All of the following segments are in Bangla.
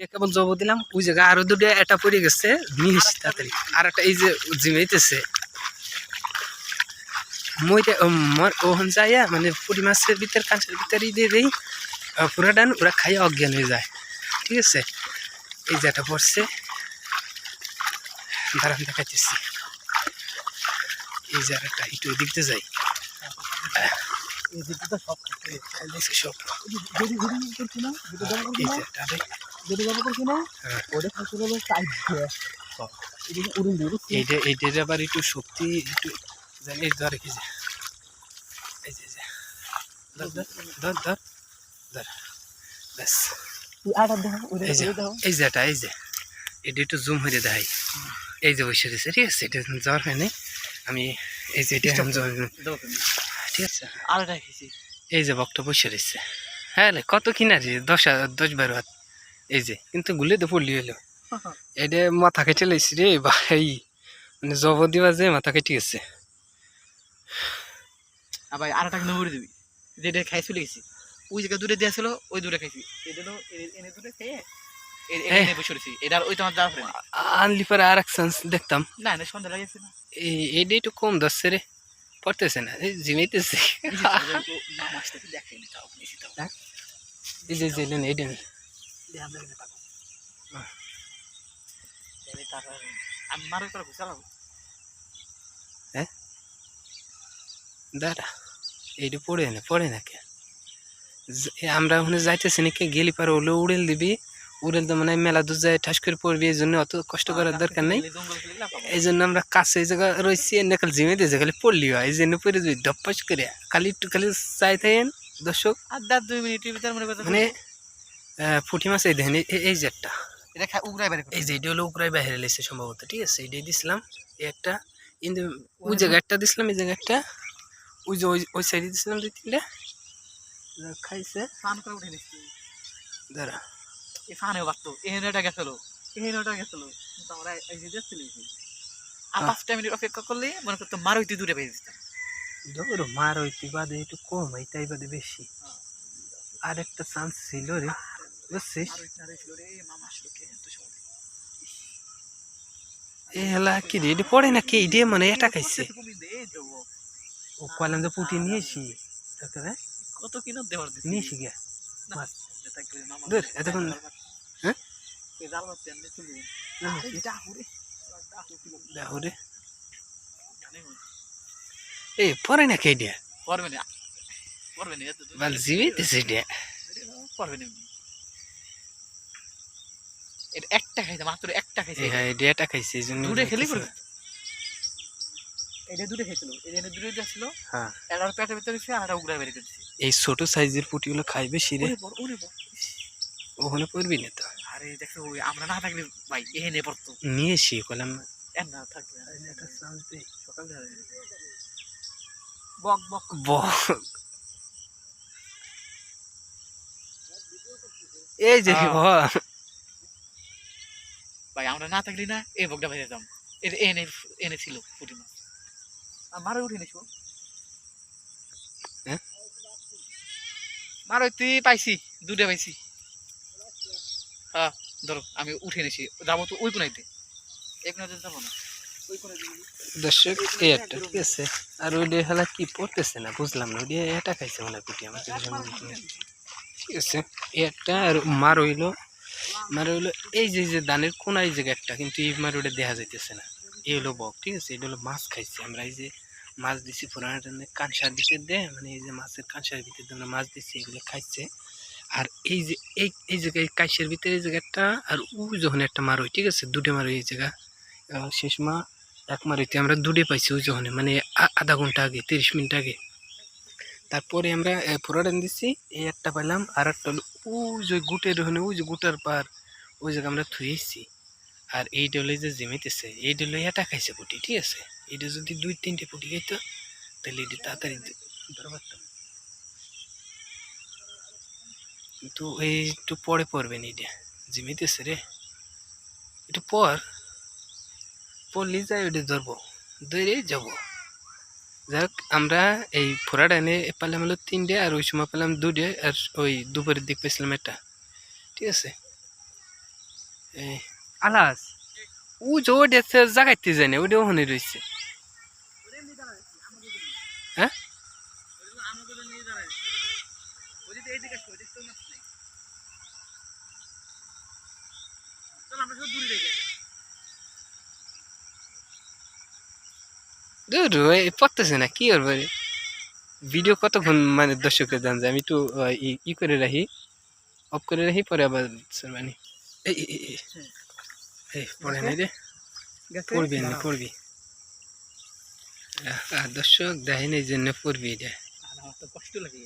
কেবল জব দিলাম ওই জায়গা আরও দুটো এটা পড়ে গেছে মিস তাড়াতাড়ি। আর একটা এই যে জিমাইতেছে মই মোর ওহন যাইয়া মানে পুরি মাছের ভিতর কাঁচের ভিতরে দিয়ে দিই পুরা ডান ওরা খাইয়া অজ্ঞান হয়ে যায়। ঠিক আছে? এই যেটা পড়ছে দাঁড়ান দেখাইতেছি এই জায়গাটা একটু দেখতে যাই। সব যেটা রে করছি না। ওটা সাইড দিয়ে। উড়ুন দিয়ে এইটা এইটার আবার একটু শক্তি একটু জানি ধর কি যে। এই যে ধর ধর ধর ব্যাস। এই যে ওটা এই যেটা এই যে। এটা একটু জুম হয়ে দেখাই। এই যে বসে রয়েছে ঠিক আছে? এটা জ্বর হয়নি। আমি এই যে এটা ঠিক আছে? এই যে বক্ত বসে রয়েছে। হ্যাঁ কত কিনারি? দশ হাজার দশ বারো হাত এই যে কিন্তু গুলে তো পড়লি হলো এটা মাথা কেটে লাইছি রে ভাই মানে জব দিবা যে মাথা কেটে গেছে আর উড়ে দিবি যেটা খাই চলে গেছি ওই জায়গা দূরে দেওয়া ছিল ওই দূরে খাইছি এটা এনে দূরে খেয়ে আনলি পরে আর এক চান্স দেখতাম না না সন্ধ্যা লাগেছে না এই এইটা একটু কম ধরছে রে পড়তেছে না এই জিমাইতেছে যে নেন এইটা পড়ে না পড়ে না কে আমরা ওখানে যাইতেছি নাকি গেলি পারে ওলে উড়েল দিবি উড়েল তো মানে মেলা দূর যায় ঠাস করে পড়বি এই জন্য অত কষ্ট করার দরকার নেই। এই জন্য আমরা কাছে এই জায়গা রয়েছি এনে খালি জিমে দিয়েছে খালি পড়লি হয় এই জন্য পড়ে যাবি ডপ্পাস করে। খালি একটু খালি চাই থাকেন দর্শক। আর দুই ভিতরে মনে পুঁটি মাছ এই দেখেন এই- যে একটা। এই যে এটা হলো উপরে বাইরে লেছে সম্ভবত ঠিক আছে? এটাই দিছিলাম এই একটা। কিন্তু ওই জায়গায় একটা দিছিলাম এই জায়গায় একটা। ওই যে ওই ওই সাইডে দিছিলাম দুই তিনটা। খাইছে। দাঁড়া। এই স্নানেও পারতো এহেনটা গেছিল এহেনটা গেছিল কিন্তু আমরা এই যে যাচ্ছিল। আর পাঁচটা মিনিট অপেক্ষা করলে মনে করতো মারো হইতে দূরে পেয়ে দিতাম ধরো মার হইতে বাদে একটু কম বাদে বেশি। আর একটা চান্স ছিল রে। বুঝছিস কে এ হেলা কি রে এটা পড়ে না কে এটা মানে এটা খাইছে ও কলাম যে পুঁটি নিয়েছি তারপরে কত কিনো দেওয়ার দিছি নিয়েছি গিয়া না, দূর, এতক্ষণ হ্যাঁ? আনলে চলবে না, রে ডাহু কিলো দেখো রে না। এ পড়ে না কে এটা পারবে না পারবে না এত দূর বাল জিবিতেছে এটা পারবে না এমনি। এটা একটা খাইছে মাত্র একটা খাইছে এই হ্যাঁ এটা এটা খাইছে এই জন্য দূরে খেলি। এটা দূরে খাইছিল এটা এনে দূরে যাচ্ছিল হ্যাঁ। এগারো পেটের ভিতরে ছিল আর একটা উগড়া বের এই ছোট সাইজের পুঁটিগুলো খাইবে ওরে বড় ওখানে পড়বি না তো? আরে দেখছ ওই আমরা না থাকলে ভাই এখানে পড়তো। নিয়েছি কলাম না থাকবে সকাল ধরে বক বক। এই যে। ও, ভাই আমরা না থাকলে না এই বকটা ভেজে যেতাম এটা এনে এনে ছিল পুটি মাছ। উঠে নিছো হ্যাঁ? মার তুই পাইছি দুটা পাইছি। হ্যাঁ ধরো আমি উঠে নিছি। যাব তো ওই কোনাইতে। এক যাব না। দর্শক এই একটা ঠিক আছে। আর ওই ডে হেলা কি পড়তেছে না বুঝলাম না। ওই এটা খাইছে মনে পুঁটি আমার ঠিক আছে এই একটা আর মার হইল মার হইল এই যে যে দানের কোন এই জায়গা একটা, কিন্তু এই মার ওটা দেখা যাইতেছে না। এই হলো বক, ঠিক আছে? এটা হলো মাছ খাইছে আমরা, এই যে মাছ দিছি পুরানো টানে কাঁসার ভিতর দে মানে এই যে মাছের কাঁসার ভিতর আমরা মাছ দিছি, এগুলো খাইছে। আর এই যে, এই এই জায়গায় কাঁসের ভিতরে এই জায়গাটা আর ও যখন একটা মার হয় ঠিক আছে? দুটো মার হয় এই জায়গা। শেষ মা, এক মার হইতে আমরা দুটো পাইছি ওই যখন মানে আধা ঘণ্টা আগে, তিরিশ মিনিট আগে। তারপরে আমরা পুরাটান দিচ্ছি এই একটা পাইলাম, আর একটা হলো ওই যে গুটের ওখানে ওই যে গুটার পার, ওই জায়গা আমরা থুয়েছি আর এই ডলে যে জেমেতেছে, এই ডলে এটা খাইছে পুটি, ঠিক আছে? এটা যদি দুই তিনটে পুটি খাইতো, তাহলে এটা তাড়াতাড়ি ধরে পারতাম কিন্তু এই একটু পরে পড়বে না এটা জিমিতেছে রে। একটু পর পড়লি যাই ওটা ধরবো। ধরে যাব। যাক, আমরা এই ফোরাটা এনে পেলাম হলো তিনটে আর ওই সময় পেলাম দুটে আর ওই দুপুরের দিক পেয়েছিলাম একটা। ঠিক আছে? আলাস। ও যে ওটা জাগাইতে যায় না ওটা ওখানে রয়েছে। হ্যাঁ? দূর ওই পড়তেছে না কি করব? ভিডিও কতক্ষণ মানে দর্শকের জানছে আমি একটু ই- করে রাখি। অফ করে রাখি পরে আবার মানে এই এই, এই, এই। এই পড়ে নাই রে। পড়বি না পড়বি। দর্শক দেখেন এই জন্য পড়বি এটা। কষ্ট লাগে।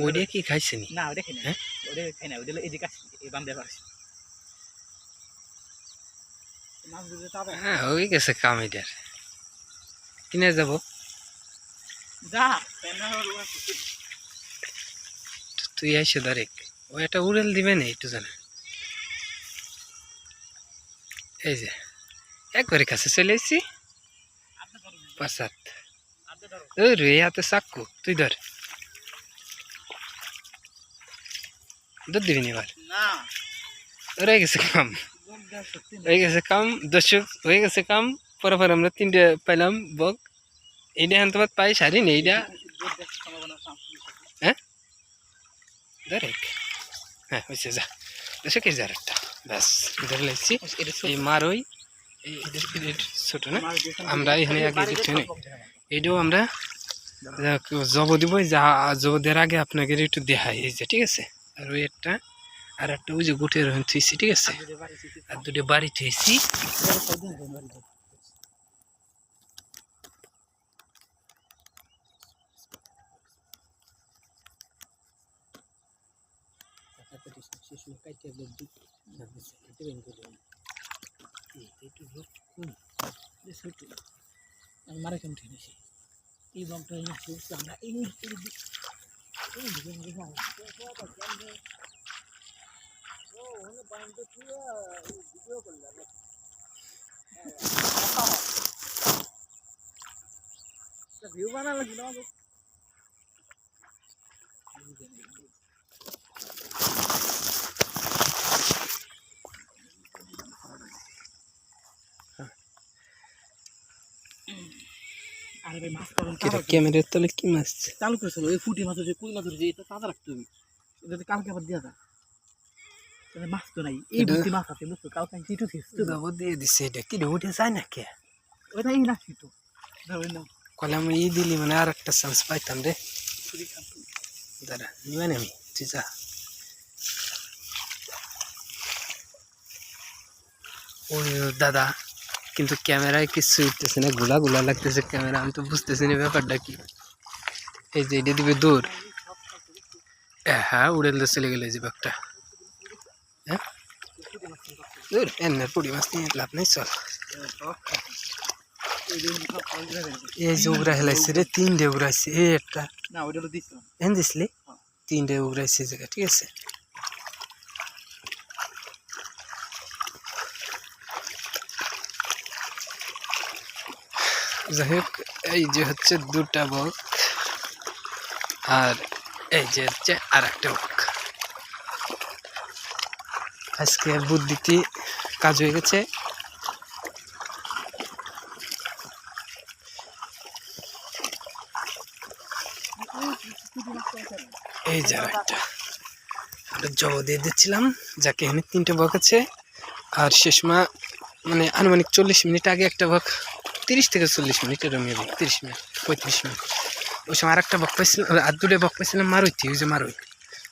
ওটা কি খাইছে নি? ওটা খাই না হ্যাঁ? ওটা খাই না ওটা এই দেওয়া আসি মাছ ধরতে যাবে হ্যাঁ হয়ে গেছে কাম এটার। কিনে যাব। তুই আইসে ডাইরেক্ট ও একটা উড়েল দিবে না একটু জানা। এই যে একবারে কাছে চলে এসছি পাঁচাত রে হাতে চাক্কু তুই ধর। দুধ দিবি নি এবার। গেছে কাম। হয়ে গেছে কাম, দর্শক, হয়ে গেছে কাম। পরে পরে আমরা তিনটে পাইলাম বক। এইটা তোমার পাই সারি নেই এইটা হ্যাঁ? হয়েছে, যা। দর্শক, এই যার একটা। আমরা জব দিব, যা জব দেওয়ার আগে আপনাকে একটু দেখাই ঠিক আছে? আর ওই একটা আর একটা ওই যে গুটের ওখানে থুইছি, ঠিক আছে? আর দুটো বাড়ি থুইছি। মারা ঠিক আছে এই এই এই দিক- এই দিকে আমাদের যাও। ভিউ বানা লাগবে না আমাকে আরে ভাই মাছ পাবেন ক্যামেরার তলে কি মাছ চালু করেছিল ওই ফুটি মাছ হচ্ছে কই মাছ হচ্ছে এটা তাজা রাখতে হবে এটা তো কালকে আবার দেওয়া যায় তাহলে মাছ তো নাই। এই এটা- মাছ আছে বুঝছ? কালকে চিটু খেয়েছি জব দিয়ে দিছে এটা কি উঠে যায় না কে ওইটা এই রাখছি তো। কলে আমি ই দিলি মানে আর একটা চান্স পাইতাম রে। দাঁড়া নিবেন আমি তুই যা। ওই দাদা কিন্তু ক্যামেরায় কিছু উঠতেছে না গুলা গুলা লাগতেছে ক্যামেরা আমি তো বুঝতেছি না ব্যাপারটা কি। এই যে এটা দিবে দূর। হ্যাঁ উড়েল চলে গেলে যে হ্যাঁ দূর এনে পুড়ি মাছ নিয়ে লাভ নেই চল এই যে উগরা হেলাইছে রে তিনটে উগরাইছে এই একটা এন দিসলি তিনটে উগরাইছে জায়গা ঠিক আছে যাই হোক এই যে হচ্ছে দুটা বক আর এই যে হচ্ছে আর একটা বক আজকে বুদ্ধিতে কাজ হয়ে গেছে। এই যে জব দিয়ে দিচ্ছিলাম, যাকে এখানে তিনটে বক আছে। আর শেষমা মানে আনুমানিক চল্লিশ মিনিট আগে একটা বক তিরিশ থেকে চল্লিশ মিনিট, এরকম হবে তিরিশ মিনিট, পঁয়ত্রিশ মিনিট। ওই সময় আর একটা বক পাইছিলাম আর দুটো বক পাইছিলাম মারুইতি ওই যে মারুই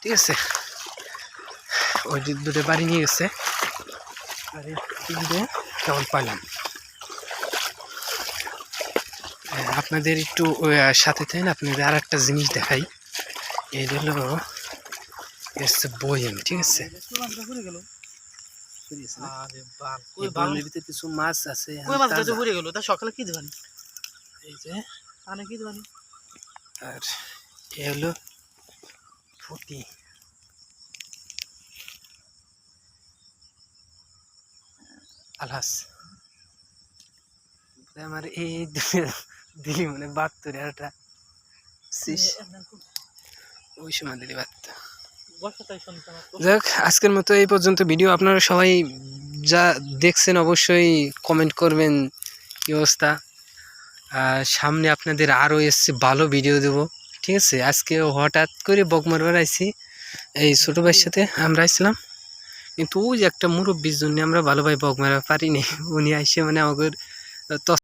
ঠিক আছে? ওই দু- দুটো বাড়ি নিয়ে গেছে। আর কেবল পাইলাম? আপনাদের একটু সাথে থাকেন আপনাদের আর একটা জিনিস দেখাই। এই হলো এসছে বইয়েম ঠিক আছে? কিছু মাছ আছে সকালে কি দেবানি? এই যে আনে কি দেবানি? আর এ হলো ফুটি আলহাস আমার এই দিলি মানে বাহাত্তর একটা ওই সময় দিলি তো যাক আজকের মতো এই পর্যন্ত ভিডিও। আপনারা সবাই যা দেখছেন অবশ্যই কমেন্ট করবেন কি অবস্থা। আর সামনে আপনাদের আরও এসছে ভালো ভিডিও দেবো। ঠিক আছে? আজকে হঠাৎ করে বকমারবার আইছি এই ছোটো ভাইয়ের সাথে আমরা আসছিলাম কিন্তু ওই যে একটা মুরব্বীর জন্য আমরা ভালোভাবে বক মারা পারিনি। উনি আইসে মানে আমাদের